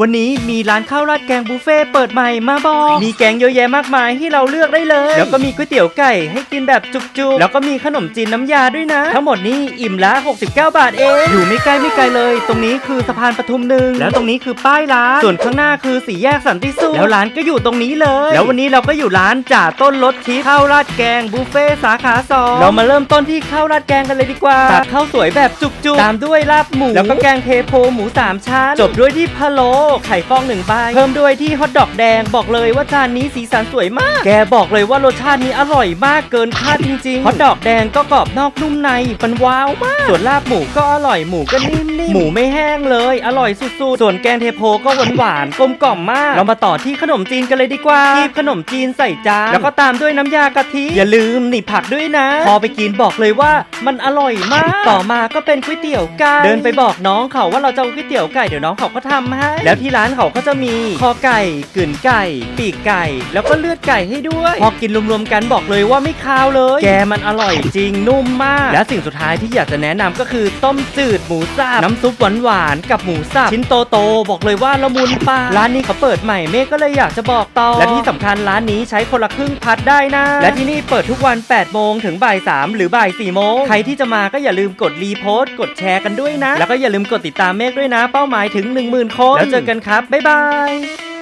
วันนี้มีร้านข้าวราดแกงบุฟเฟ่ต์เปิดใหม่มาบอก มีแกงเยอะแยะมากมายให้เราเลือกได้เลย แล้วก็มีก๋วยเตี๋ยวไก่ให้กินแบบจุกๆ แล้วก็มีขนมจีนน้ำยาด้วยนะ ทั้งหมดนี้อิ่มละ 69 บาทเอง อยู่ไม่ใกล้ไม่ไกลเลย ตรงนี้คือสะพานปทุมหนึ่ง แล้วตรงนี้คือป้ายร้าน ส่วนข้างหน้าคือสี่แยกสันติสุข แล้วร้านก็อยู่ตรงนี้เลย แล้ววันนี้เราก็อยู่ร้านจ่าต้นรสทิพย์ข้าวราดแกงบุฟเฟ่ต์สาขาสองเรามาเริ่มต้นที่ข้าวราดแกงกันเลยดีกว่าตักข้าวสวยแบบจุกๆ ตามด้วยลาบหมู แล้วก็แกงเทโพหมูสามชั้น จบด้วยที่พะโล้ไข่ฟองหนึ่งใบ เพิ่มด้วยที่ฮอทดอกแดง บอกเลยว่าจานนี้สีสันสวยมาก แกบอกเลยว่ารสชาตินี้อร่อยมากเกินคาดจริงๆ ฮอทดอกแดงก็กรอบนอกนุ่มใน มันว้าวมาก ส่วนลาบหมูก็อร่อย หมูก็นิ่มๆ หมูไม่แห้งเลย อร่อยสุดๆ ส่วนแกงเทโพก็หวานหวานๆกลมกล่อมมาก เรามาต่อที่ขนมจีนกันเลยดีกว่าคีบขนมจีนใส่จาน แล้วก็ตามด้วยน้ำยากะทิ อย่าลืมนี่ผักด้วยนะ พอไปกินบอกเลยว่ามันอร่อยมาก ต่อมาก็เป็นก๋วยเตี๋ยวไก่ เดินไปบอกน้องเขาว่าเราจะเอาก๋วยเตี๋ยวไก่เดี๋ยวน้องเขาก็ทำให้ แล้วที่ร้านเขาก็จะมีคอไก่กลืนไก่ ปีกไก่ แล้วก็เลือดไก่ให้ด้วย พอกินรวมๆกันบอกเลยว่าไม่คาวเลย แกมันอร่อยจริงนุ่มมาก และสิ่งสุดท้ายที่อยากจะแนะนำก็คือต้มจืดหมูสับน้ำซุปหวานๆกับหมูสับชิ้นโตๆบอกเลยว่าละมุนปากร้านนี้เขาเปิดใหม่เมฆก็เลยอยากจะบอกต่อ และที่สำคัญร้านนี้ใช้คนละครึ่งพัดได้นะ และที่นี่เปิดทุกวัน 8 โมงถึงบ่าย3หรือบ่าย4โมง ใครที่จะมาก็อย่าลืมกดรีโพสต์กดแชร์กันด้วยนะ แล้วก็อย่าลืมกดติดตามเมฆด้วยนะ เป้าหมายถึง 10,000 คน แล้วเจอกันครับ บ๊ายบาย